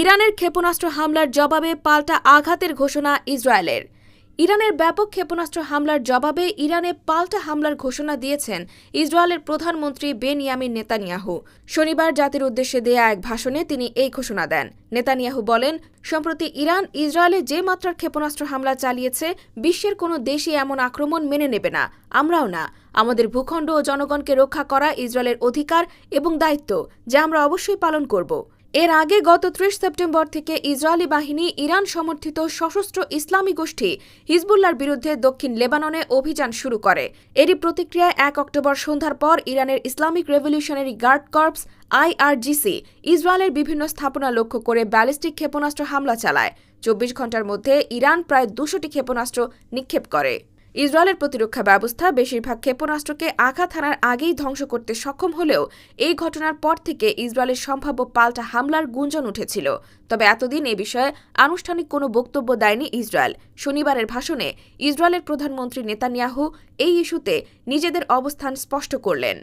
ইরানের ক্ষেপণাস্ত্র হামলার জবাবে পাল্টা আঘাতের ঘোষণা ইসরায়েলের। ইরানের ব্যাপক ক্ষেপণাস্ত্র হামলার জবাবে ইরানে পাল্টা হামলার ঘোষণা দিয়েছেন ইসরায়েলের প্রধানমন্ত্রী বেনিয়ামিন নেতানিয়াহু। শনিবার জাতির উদ্দেশ্যে দেয়া এক ভাষণে তিনি এই ঘোষণা দেন। নেতানিয়াহু বলেন, সম্প্রতি ইরান ইসরায়েলে যে মাত্রার ক্ষেপণাস্ত্র হামলা চালিয়েছে, বিশ্বের কোনো দেশই এমন আক্রমণ মেনে নেবে না। আমরাও না। আমাদের ভূখণ্ড ও জনগণকে রক্ষা করা ইসরায়েলের অধিকার এবং দায়িত্ব, যা আমরা অবশ্যই পালন করব। এর আগে গত ত্রিশ সেপ্টেম্বর থেকে ইসরায়েলি বাহিনী ইরান সমর্থিত সশস্ত্র ইসলামী গোষ্ঠী হিজবুল্লার বিরুদ্ধে দক্ষিণ লেবাননে অভিযান শুরু করে। এরই প্রতিক্রিয়ায় এক অক্টোবর সন্ধ্যার পর ইরানের Islamic Revolutionary Guard Corps IRGC ইসরায়েলের বিভিন্ন স্থাপনা লক্ষ্য করে ব্যালিস্টিক ক্ষেপণাস্ত্র হামলা চালায়। চব্বিশ ঘণ্টার মধ্যে ইরান প্রায় দুশোটি ক্ষেপণাস্ত্র নিক্ষেপ করে। ইসরায়েলের প্রতিরক্ষা ব্যবস্থা বেশিরভাগ ক্ষেপণাস্ত্রকে আঘাত হানার আগেই ধ্বংস করতে সক্ষম হলেও এই ঘটনার পর থেকে ইসরায়েলের সম্ভাব্য পাল্টা হামলার গুঞ্জন উঠেছিল। তবে এতদিন এ বিষয়ে আনুষ্ঠানিক কোনো বক্তব্য দেয়নি ইসরায়েল। শনিবারের ভাষণে ইসরায়েলের প্রধানমন্ত্রী নেতানিয়াহু এই ইস্যুতে নিজেদের অবস্থান স্পষ্ট করলেন।